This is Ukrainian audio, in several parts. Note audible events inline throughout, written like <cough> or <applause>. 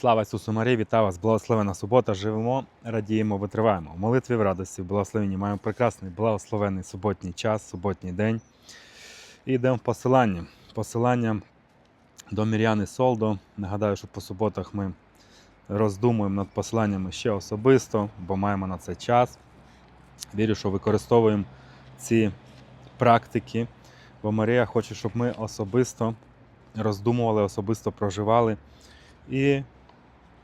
Слава Ісусу Марії, вітаю вас, благословена субота. Живемо, радіємо, витриваємо. В молитві в радості, в благословенні маємо прекрасний благословений суботній час, суботній день. І йдемо в посилання. Посилання до Мір'яни Солдо. Нагадаю, що по суботах ми роздумуємо над посиланнями ще особисто, бо маємо на це час. Вірю, що використовуємо ці практики, бо Марія хоче, щоб ми особисто роздумували, особисто проживали і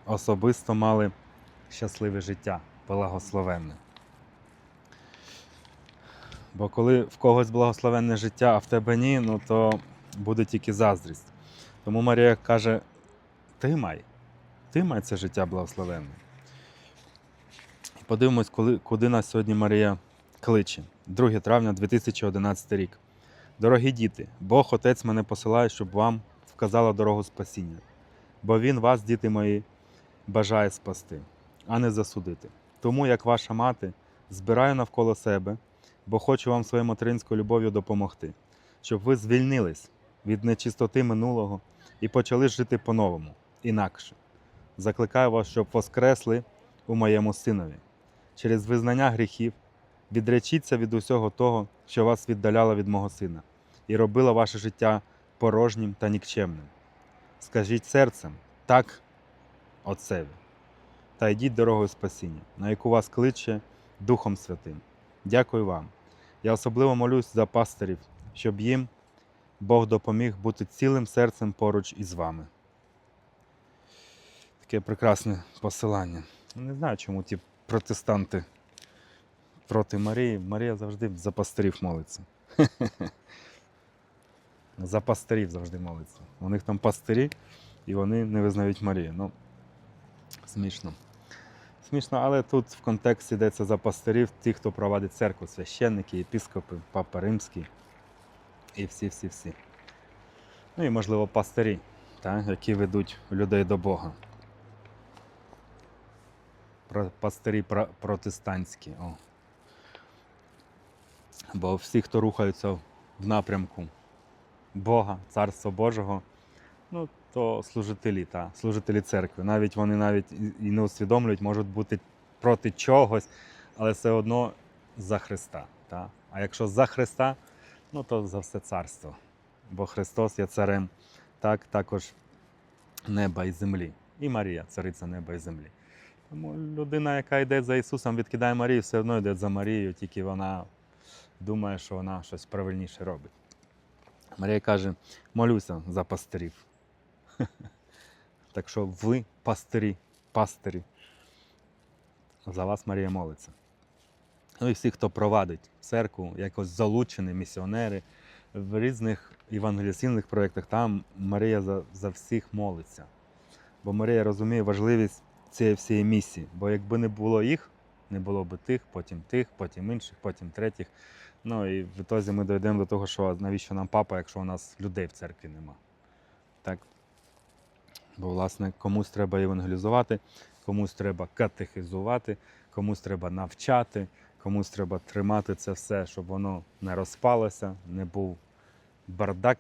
особисто мали щасливе життя, благословенне. Бо коли в когось благословенне життя, а в тебе ні, ну то буде тільки заздрість. Тому Марія каже: ти май, ти май це життя благословенне. Подивимось, коли, куди нас сьогодні Марія кличе. 2 травня 2011 рік. Дорогі діти, Бог Отець мене посилає, щоб вам вказала дорогу спасіння. Бо Він вас, діти мої, бажає спасти, а не засудити. Тому, як ваша мати, збираю навколо себе, бо хочу вам своєю материнською любов'ю допомогти, щоб ви звільнились від нечистоти минулого і почали жити по-новому, інакше. Закликаю вас, щоб воскресли у моєму синові. Через визнання гріхів відречіться від усього того, що вас віддаляло від мого сина, і робило ваше життя порожнім та нікчемним. Скажіть серцем так Отцеві, та йдіть дорогою спасіння, на яку вас кличе Духом Святим. Дякую вам. Я особливо молюсь за пастирів, щоб їм Бог допоміг бути цілим серцем поруч із вами. Таке прекрасне посилання. Не знаю, чому ті протестанти проти Марії. Марія завжди за пастирів молиться. <laughs> За пастирів завжди молиться. У них там пастирі, і вони не визнають Марію. Ну, смішно. Смішно, але тут в контексті йдеться за пастирів, ті, хто провадить церкву, священники, єпіскопи, папа римський і всі-всі-всі. Ну і, можливо, пастирі, та, які ведуть людей до Бога. Пастирі про- протестантські. О. Бо всі, хто рухаються в напрямку Бога, Царства Божого, ну, то служителі, та, служителі церкви. Навіть вони навіть і- не усвідомлюють, можуть бути проти чогось, але все одно за Христа. Та? А якщо за Христа, ну то за все царство. Бо Христос є царем, так також неба і землі. І Марія, цариця неба і землі. Тому людина, яка йде за Ісусом, відкидає Марію, все одно йде за Марією, тільки вона думає, що вона щось правильніше робить. Марія каже: молюся за пастирів. <laughs> Так що ви пастирі, пастирі. За вас Марія молиться. Ну і всі, хто провадить церкву, якось залучені місіонери в різних евангелізаційних проєктах, там Марія за, за всіх молиться. Бо Марія розуміє важливість цієї всієї місії. Бо якби не було їх, не було б тих, потім тих, потім інших, потім третіх. Ну і в ітозі ми дійдемо до того, що навіщо нам папа, якщо у нас людей в церкві нема. Так? Бо, власне, комусь треба евангелізувати, комусь треба катехизувати, комусь треба навчати, комусь треба тримати це все, щоб воно не розпалося, не був бардак.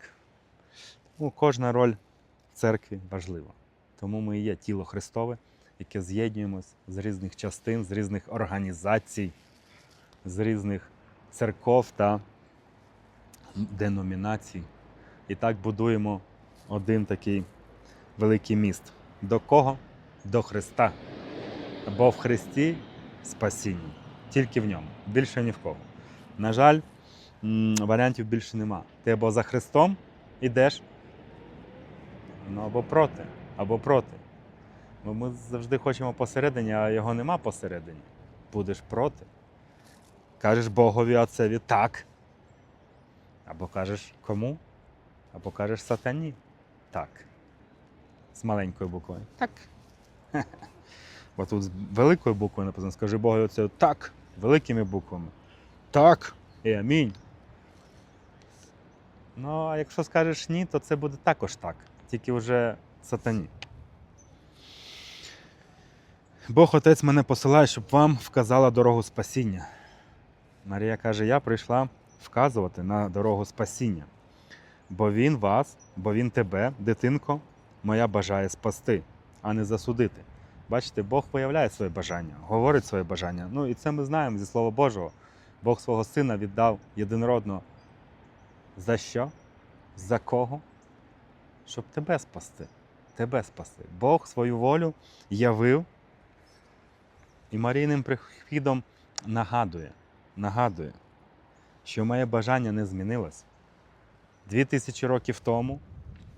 Тому кожна роль в церкві важлива. Тому ми і є тіло Христове, яке з'єднуємось з різних частин, з різних організацій, з різних церков та деномінацій. І так будуємо один такий великий міст. До кого? До Христа. Бо в Христі спасіння. Тільки в ньому. Більше ні в кого. На жаль, варіантів більше нема. Ти або за Христом ідеш, ну або проти, або проти. Бо ми завжди хочемо посередині, а його нема посередині. Будеш проти. Кажеш Богові Отцеві так. Або кажеш кому? Або кажеш сатані. Так. З маленькою буквою. Так. Бо тут з великою буквою написано, скажи Богові Отцеві так, великими буквами. Так. І амінь. Ну, а якщо скажеш ні, то це буде також так. Тільки вже сатані. Бог Отець мене посилає, щоб вам вказала дорогу спасіння. Марія каже: Я прийшла вказувати на дорогу спасіння. Бо Він вас, бо Він тебе, дитинко, моя бажає спасти, а не засудити. Бачите, Бог виявляє своє бажання, говорить своє бажання. Ну і це ми знаємо зі Слова Божого. Бог свого сина віддав єдинородно. За що? За кого? Щоб тебе спасти. Тебе спасти. Бог свою волю явив і Марійним прихідом нагадує, нагадує, що моє бажання не змінилось. Дві тисячі років тому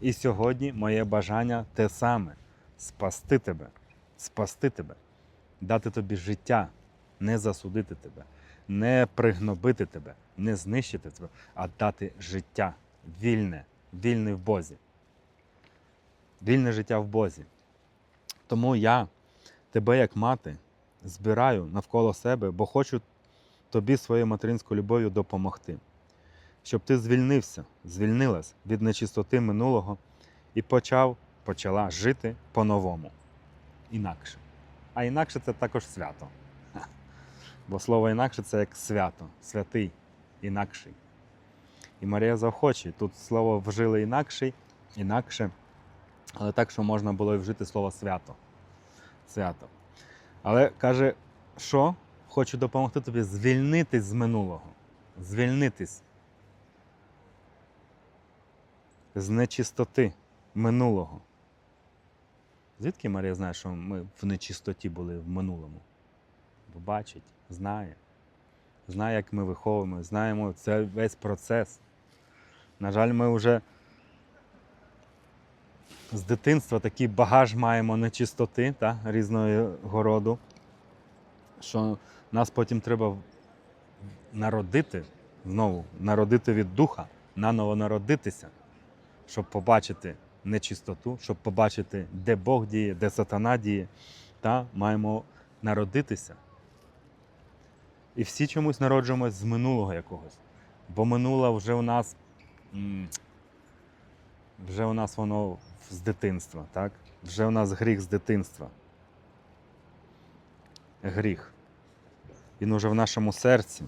і сьогодні моє бажання те саме спасти тебе, спасти тебе, дати тобі життя, не засудити тебе, не пригнобити тебе, не знищити тебе, а дати життя вільне, вільне в Бозі. Вільне життя в Бозі. Тому я тебе, як мати, збираю навколо себе, бо хочу тобі своєю материнською любов'ю допомогти, щоб ти звільнився, звільнилась від нечистоти минулого і почав, почала жити по-новому. Інакше. А інакше це також свято. Бо слово інакше це як свято, святий, інакший. І Марія заохочує. Тут слово вжили інакший, інакше, але так, що можна було і вжити слово свято. Свято. Але каже, що хочу допомогти тобі звільнитись з минулого. Звільнитись з нечистоти минулого. Звідки Марія знає, що ми в нечистоті були в минулому? Бо бачить, знає. Знає, як ми виховуємо, знаємо це весь процес. На жаль, ми вже з дитинства такий багаж маємо нечистоти та, різного роду, що нас потім треба народити знову, народити від духа, наново народитися, щоб побачити нечистоту, щоб побачити, де Бог діє, де сатана діє, та маємо народитися. І всі чомусь народжуємось з минулого якогось. Бо минуле вже у нас вже у нас воно з дитинства, так? Вже у нас гріх з дитинства. Гріх. Він уже в нашому серці.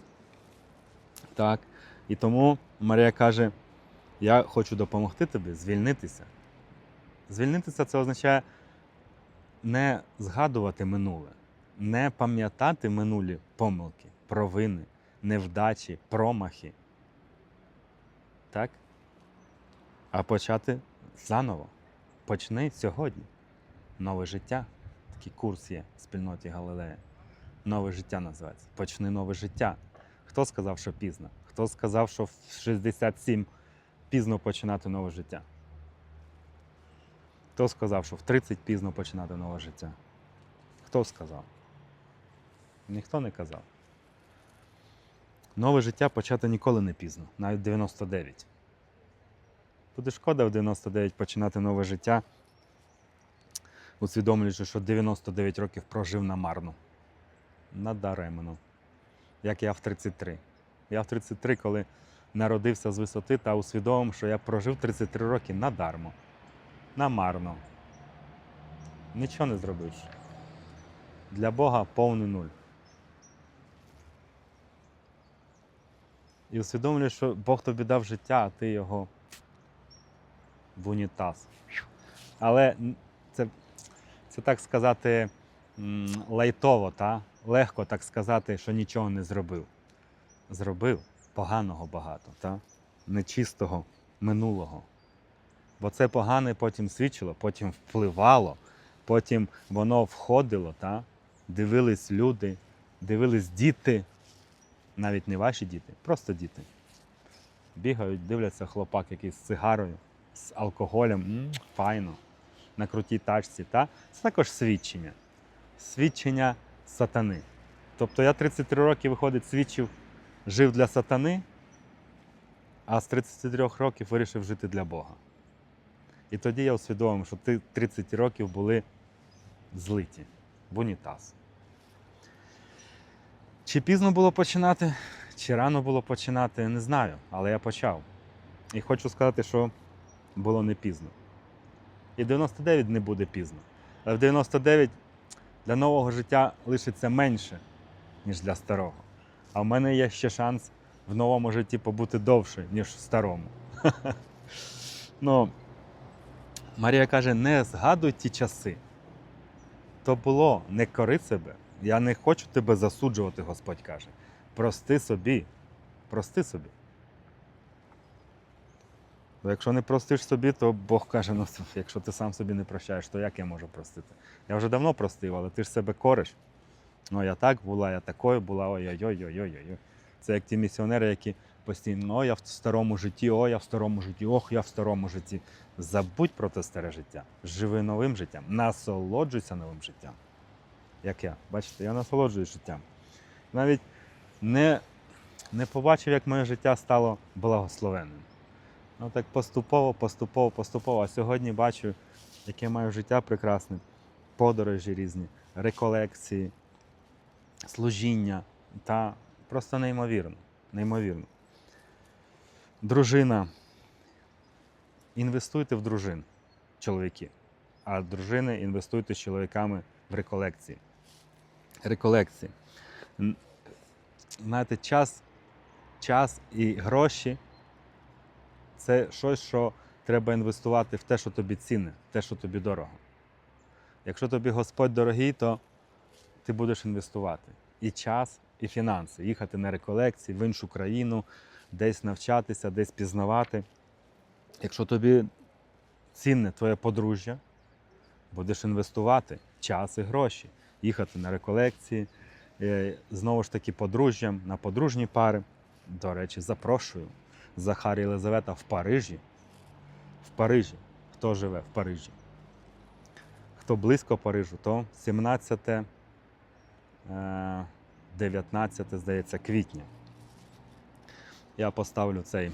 Так. І тому Марія каже: я хочу допомогти тобі звільнитися. Звільнитися це означає не згадувати минуле, не пам'ятати минулі помилки, провини, невдачі, промахи. Так? А почати заново. Почни сьогодні. Нове життя. Такий курс є в спільноті Галилея. Нове життя називається. Почни нове життя. Хто сказав, що пізно? Хто сказав, що в 67 пізно починати нове життя? Хто сказав, що в 30 пізно починати нове життя? Хто сказав? Ніхто не казав. Нове життя почати ніколи не пізно, навіть 99. Буде шкода в 99 починати нове життя, усвідомлюючи, що 99 років прожив намарно. Надаремно. Як я в 33. Я в 33, коли народився з висоти та усвідомив, що я прожив 33 роки надармо. Намарно. Нічого не зробиш. Для Бога повний нуль. І усвідомлюєш, що Бог тобі дав життя, а ти його в унітаз. Але це, це так сказати лайтово, та? легко так сказати, що нічого не зробив. Зробив поганого багато, та? нечистого минулого. Бо це погане потім свідчило, потім впливало, потім воно входило, та? дивились люди, дивились діти, навіть не ваші діти, просто діти. Бігають, дивляться хлопак якийсь з цигарою, з алкоголем, м, файно, на крутій тачці. Та? Це також свідчення. Свідчення сатани. Тобто я 33 роки, виходить, свідчив, жив для сатани, а з 33 років вирішив жити для Бога. І тоді я усвідомив, що ти 30 років були злиті в унітаз. Чи пізно було починати, чи рано було починати, не знаю, але я почав. І хочу сказати, що було не пізно. І 99 не буде пізно. Але в 99 для нового життя лишиться менше, ніж для старого. А в мене є ще шанс в новому житті побути довше, ніж в старому. <laughs> Ну, Марія каже: не згадуй ті часи. то було, не кори себе. Я не хочу тебе засуджувати, Господь каже. Прости собі, прости собі. Бо якщо не простиш собі, то Бог каже: ну, якщо ти сам собі не прощаєш, то як я можу простити? Я вже давно простив, але ти ж себе кориш. Ну, я так була, я такою була, ой-ой-ой-ой-ой-ой. Це як ті місіонери, які постійно, о, я в старому житті, о, я в старому житті, ох, я в старому житті. Забудь про те старе життя. Живи новим життям, насолоджуйся новим життям. Як я. Бачите, я насолоджуюсь життям. Навіть не, не побачив, як моє життя стало благословенним. Ну так поступово, поступово, поступово. А сьогодні бачу, яке маю життя прекрасне, подорожі різні, реколекції, служіння та просто неймовірно. Неймовірно. Дружина. Інвестуйте в дружин, чоловіки. А дружини інвестуйте з чоловіками в реколекції. Реколекції. Знаєте, час, час і гроші це щось, що треба інвестувати в те, що тобі цінне, в те, що тобі дорого. Якщо тобі Господь дорогий, то ти будеш інвестувати і час, і фінанси, їхати на реколекції в іншу країну, десь навчатися, десь пізнавати. Якщо тобі цінне твоє подружжя, будеш інвестувати час і гроші, їхати на реколекції, е, знову ж таки подружжям, на подружні пари. До речі, запрошую. Захар і Єлизавета в Парижі. В Парижі. Хто живе в Парижі? Хто близько Парижу, то 17, е, 19, здається, квітня. Я поставлю цей в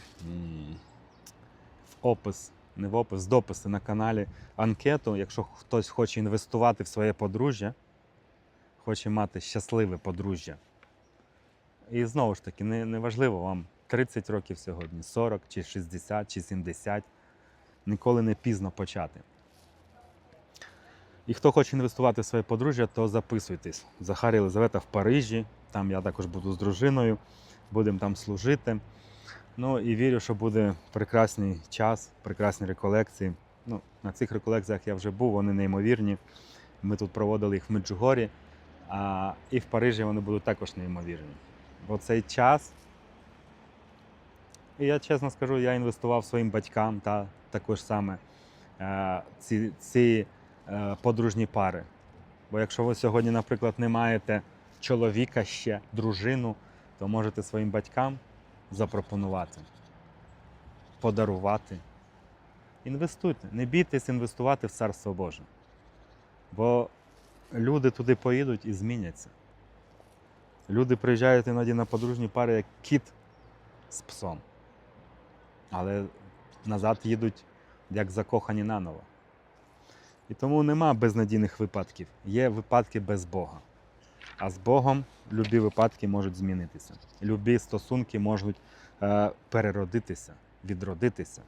опис, не в опис, дописи на каналі анкету. Якщо хтось хоче інвестувати в своє подружжя, хоче мати щасливе подружжя. І знову ж таки, не, не важливо вам 30 років сьогодні, 40, чи 60, чи 70. Ніколи не пізно почати. І хто хоче інвестувати в своє подружжя, то записуйтесь. Захар і Єлизавета в Парижі. Там я також буду з дружиною, будемо там служити. Ну і вірю, що буде прекрасний час, прекрасні реколекції. Ну, на цих реколекціях я вже був, вони неймовірні. Ми тут проводили їх в Меджугорі, а і в Парижі вони будуть також неймовірні. Бо цей час, і я чесно скажу, я інвестував своїм батькам та також саме е, ці, ці подружні пари. Бо якщо ви сьогодні, наприклад, не маєте чоловіка ще, дружину, то можете своїм батькам запропонувати, подарувати. Інвестуйте, не бійтесь інвестувати в Царство Боже. Бо люди туди поїдуть і зміняться. Люди приїжджають іноді на подружні пари, як кіт з псом. Але назад їдуть як закохані наново. І тому нема безнадійних випадків. Є випадки без Бога. А з Богом любі випадки можуть змінитися. Любі стосунки можуть е, переродитися, відродитися,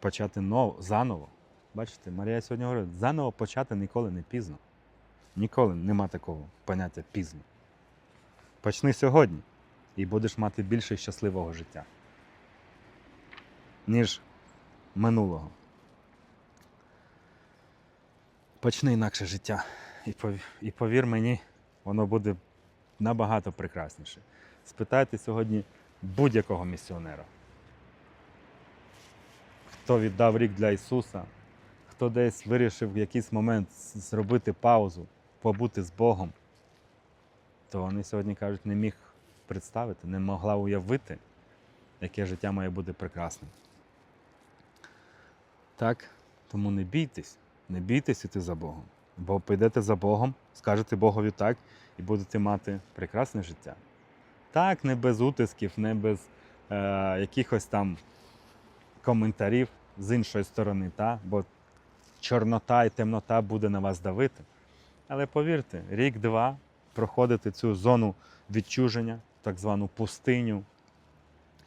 почати нов, заново. Бачите, Марія сьогодні говорить, заново почати ніколи не пізно. Ніколи нема такого поняття пізно. Почни сьогодні і будеш мати більше щасливого життя, ніж минулого. Почни інакше життя. І пов- І повір мені, воно буде набагато прекрасніше. Спитайте сьогодні будь-якого місіонера, хто віддав рік для Ісуса, хто десь вирішив в якийсь момент зробити паузу, побути з Богом, то вони сьогодні кажуть, не міг представити, не могла уявити, яке життя має бути прекрасним. Так, тому не бійтесь, не бійтесь іти за Богом. Бо підете за Богом, скажете Богові так і будете мати прекрасне життя. Так, не без утисків, не без е, якихось там коментарів з іншої сторони, та? бо чорнота і темнота буде на вас давити. Але повірте, рік-два проходити цю зону відчуження, так звану пустиню,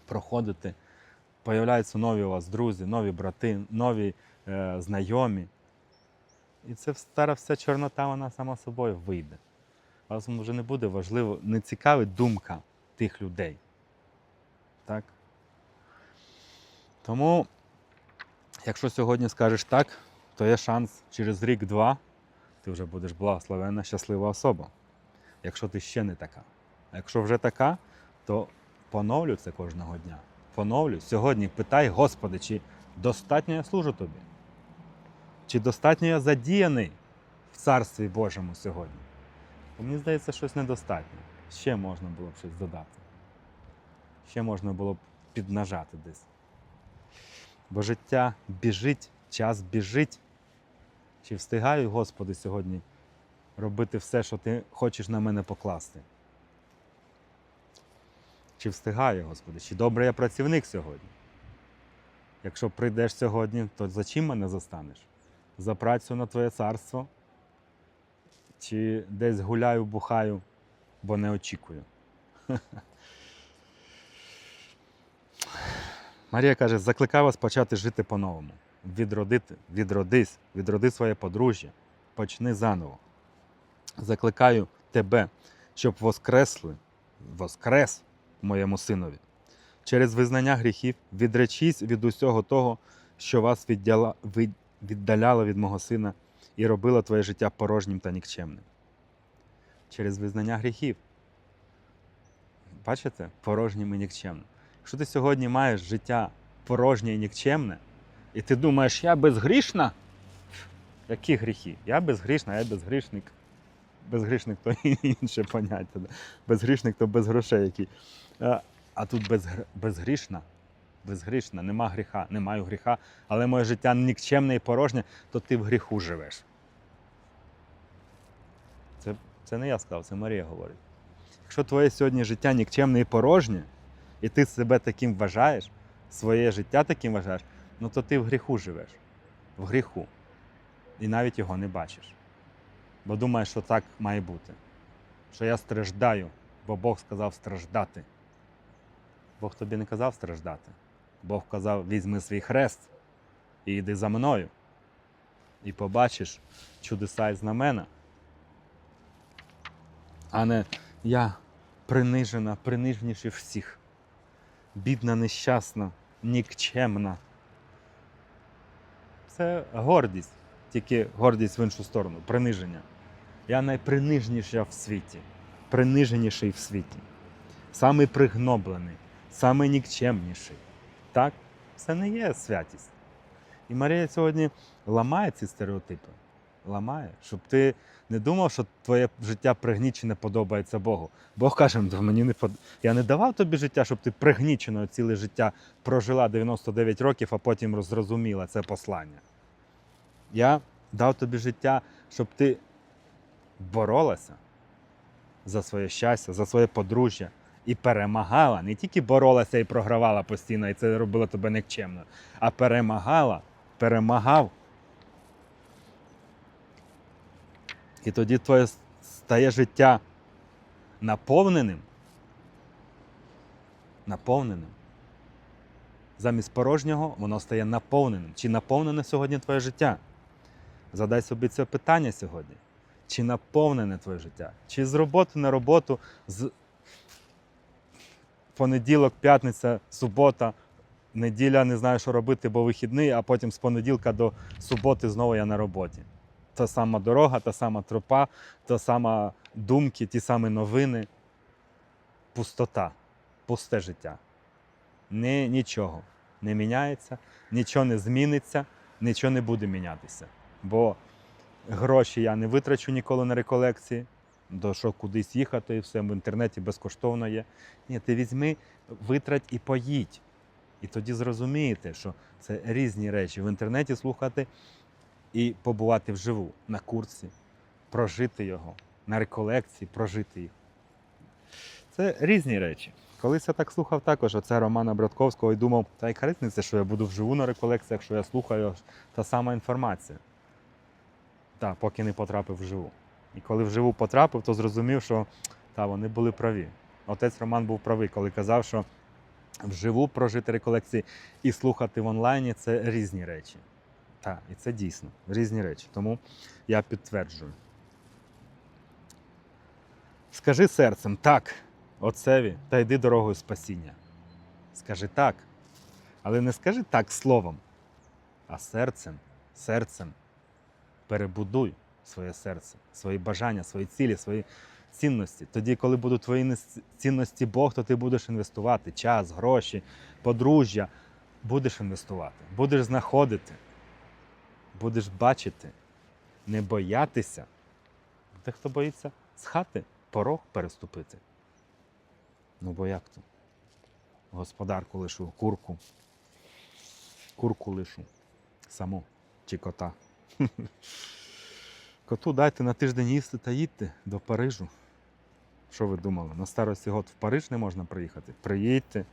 проходити, появляються нові у вас друзі, нові брати, нові е, знайомі. І це стара вся чорнота, вона сама собою вийде. Вас вже не буде важливо, не цікавить думка тих людей. Так? Тому, якщо сьогодні скажеш так, то є шанс через рік-два ти вже будеш благословенна, щаслива особа. Якщо ти ще не така. А якщо вже така, то поновлюй це кожного дня. Поновлюй. Сьогодні питай, Господи, чи достатньо я служу тобі? Чи достатньо я задіяний в Царстві Божому сьогодні? Мені здається, щось недостатньо. Ще можна було б щось додати. Ще можна було б піднажати десь. Бо життя біжить, час біжить. Чи встигаю, Господи, сьогодні робити все, що ти хочеш на мене покласти? Чи встигаю, Господи? Чи добре я працівник сьогодні? Якщо прийдеш сьогодні, то за чим мене застанеш? За працю на Твоє царство? Чи десь гуляю, бухаю, бо не очікую? <laughs> Марія каже: закликаю вас почати жити по-новому. Відродити, відродись, відроди своє подружжя, почни заново. Закликаю тебе, щоб воскресли, воскрес моєму синові. Через визнання гріхів відречись від усього того, що вас віддяла, від, віддаляло від мого сина і робило твоє життя порожнім та нікчемним. Через визнання гріхів. Бачите? Порожнім і нікчемним. Якщо ти сьогодні маєш життя порожнє і нікчемне, і ти думаєш, я безгрішна? Які гріхи? Я безгрішна, я безгрішник. Безгрішник то <laughs> інше поняття. Безгрішник то без грошей. А, а тут безгр... безгрішна. Безгрішна, нема гріха, не маю гріха, але моє життя нікчемне і порожнє, то ти в гріху живеш. Це, це не я сказав, це Марія говорить. Якщо твоє сьогодні життя нікчемне і порожнє, і ти себе таким вважаєш, своє життя таким вважаєш, ну то ти в гріху живеш. В гріху. І навіть його не бачиш. Бо думаєш, що так має бути. Що я страждаю, бо Бог сказав страждати. Бог тобі не казав страждати. Бог казав, візьми свій хрест і йди за мною. І побачиш чудеса і знамена. А не я принижена, принижніші всіх. Бідна, нещасна, нікчемна. Це гордість, тільки гордість в іншу сторону, приниження. Я найпринижніша в світі, приниженіший в світі, самий пригноблений, самий нікчемніший. Так? Це не є святість. І Марія сьогодні ламає ці стереотипи. Ламає, щоб ти не думав, що твоє життя пригнічене подобається Богу. Бог каже, «Ну, мені не под... я не давав тобі життя, щоб ти пригнічено ціле життя прожила 99 років, а потім зрозуміла це послання. Я дав тобі життя, щоб ти боролася за своє щастя, за своє подружжя і перемагала. Не тільки боролася і програвала постійно, і це робило тебе нікчемно, а перемагала, перемагав. І тоді твоє стає життя наповненим. Наповненим. Замість порожнього воно стає наповненим. Чи наповнене сьогодні твоє життя? Задай собі це питання сьогодні. Чи наповнене твоє життя? Чи з роботи на роботу, з понеділок, п'ятниця, субота, неділя не знаю, що робити, бо вихідний, а потім з понеділка до суботи знову я на роботі. Та сама дорога, та сама тропа, та сама думки, ті самі новини. Пустота, пусте життя. Не, нічого не міняється, нічого не зміниться, нічого не буде мінятися. Бо гроші я не витрачу ніколи на реколекції, до що кудись їхати, все в інтернеті безкоштовно є. Ні, ти візьми, витрать і поїдь. І тоді зрозумієте, що це різні речі. В інтернеті слухати і побувати вживу на курсі, прожити його, на реколекції, прожити їх. Це різні речі. Колись я так слухав також оце Романа Братковського і думав, та яка різниця, що я буду вживу на реколекціях, що я слухаю та сама інформація. Так, поки не потрапив вживу. І коли вживу потрапив, то зрозумів, що та, вони були праві. Отець Роман був правий, коли казав, що вживу прожити реколекції і слухати в онлайні це різні речі. Так, і це дійсно різні речі. Тому я підтверджую. Скажи серцем так, отцеві, та йди дорогою спасіння. Скажи так. Але не скажи так словом, а серцем, серцем перебудуй своє серце, свої бажання, свої цілі, свої цінності. Тоді, коли будуть твої цінності Бог, то ти будеш інвестувати час, гроші, подружжя. Будеш інвестувати, будеш знаходити, будеш бачити, не боятися. Дехто боїться з хати порог переступити. Ну бо як то? Господарку лишу, курку. Курку лишу. Саму чи кота. <laughs> Коту дайте на тиждень їсти та їдьте до Парижу. Що ви думали? На старості год в Париж не можна приїхати? Приїдьте,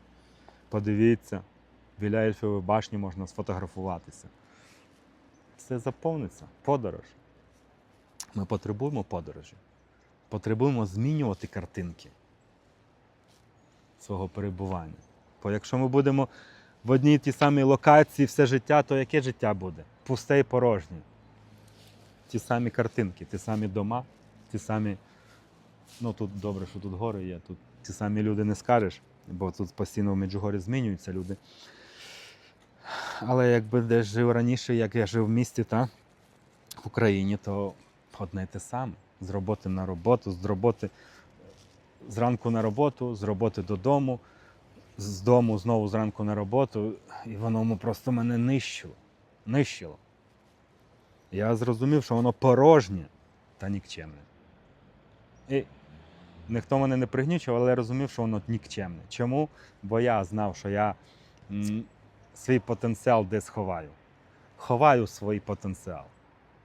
подивіться, біля Ельфової башні можна сфотографуватися. Все заповниться. Подорож. Ми потребуємо подорожі. Потребуємо змінювати картинки свого перебування. Бо якщо ми будемо в одній тій самій локації все життя, то яке життя буде? Пусте і порожнє. Ті самі картинки, ті самі дома, ті самі. Ну тут добре, що тут гори є, тут ті самі люди не скажеш, бо тут постійно в Меджугорі змінюються люди. Але якби десь жив раніше, як я жив в місті, та в Україні, то одне й те саме. З роботи на роботу, з роботи зранку на роботу, з роботи додому, з дому знову зранку на роботу, і воно просто мене нищило. Нищило. Я зрозумів, що воно порожнє та нікчемне. І ніхто мене не пригнічував, але я розумів, що воно нікчемне. Чому? Бо я знав, що я свій потенціал десь ховаю. Ховаю свій потенціал.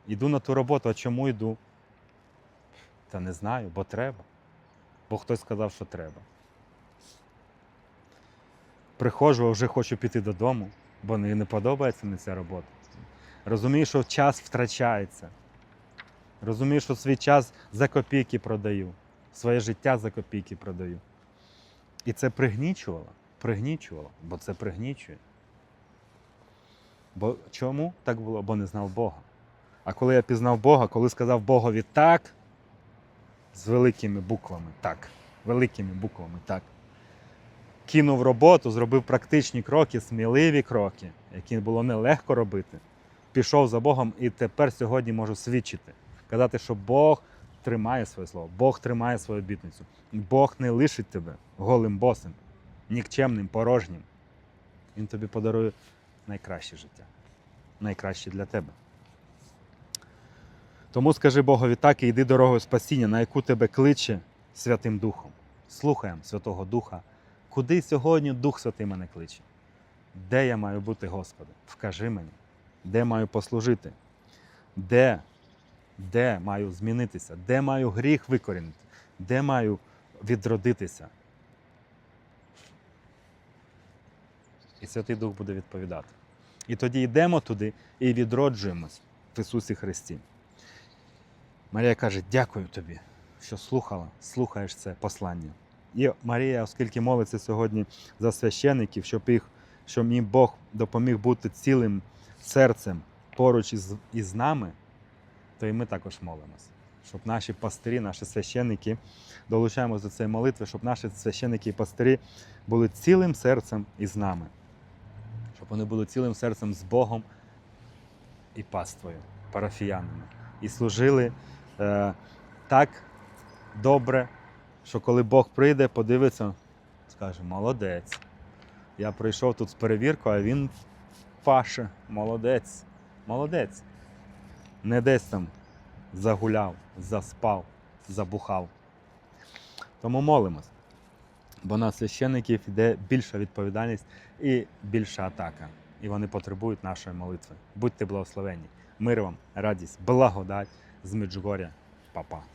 Іду на ту роботу, а чому йду? Та не знаю, бо треба. Бо хтось сказав, що треба. Приходжу, а вже хочу піти додому, бо не подобається мені ця робота. Розумію, що час втрачається. Розумію, що свій час за копійки продаю, своє життя за копійки продаю. І це пригнічувало, пригнічувало, бо це пригнічує. Бо чому так було? Бо не знав Бога. А коли я пізнав Бога, коли сказав Богові так, з великими буквами так, великими буквами так. Кинув роботу, зробив практичні кроки, сміливі кроки, які було нелегко робити. Пішов за Богом і тепер сьогодні можу свідчити, казати, що Бог тримає своє слово, Бог тримає свою обітницю. Бог не лишить тебе голим босим, нікчемним, порожнім. Він тобі подарує найкраще життя, найкраще для тебе. Тому скажи Богові так і йди дорогою спасіння, на яку тебе кличе Святим Духом. Слухаємо Святого Духа. Куди сьогодні Дух Святий мене кличе? Де я маю бути, Господи? Вкажи мені, де маю послужити? Де? Де маю змінитися? Де маю гріх викорінити? Де маю відродитися? І Святий Дух буде відповідати. І тоді йдемо туди і відроджуємось в Ісусі Христі. Марія каже: дякую тобі, що слухала, слухаєш це послання. І Марія, оскільки молиться сьогодні за священиків, щоб їх, щоб їм Бог допоміг бути цілим серцем поруч із, із нами, то і ми також молимося. Щоб наші пастирі, наші священники долучаємося до цієї молитви, щоб наші священики і пастирі були цілим серцем із нами, щоб вони були цілим серцем з Богом і паствою, парафіянами, і служили е, так добре, що коли Бог прийде, подивиться, скаже, молодець. Я прийшов тут з перевіркою, а він паше, молодець, молодець. Не десь там загуляв, заспав, забухав. Тому молимось. Бо на священників йде більша відповідальність і більша атака. І вони потребують нашої молитви. Будьте благословенні. Мир вам, радість, благодать з Меджугоря. Па-па.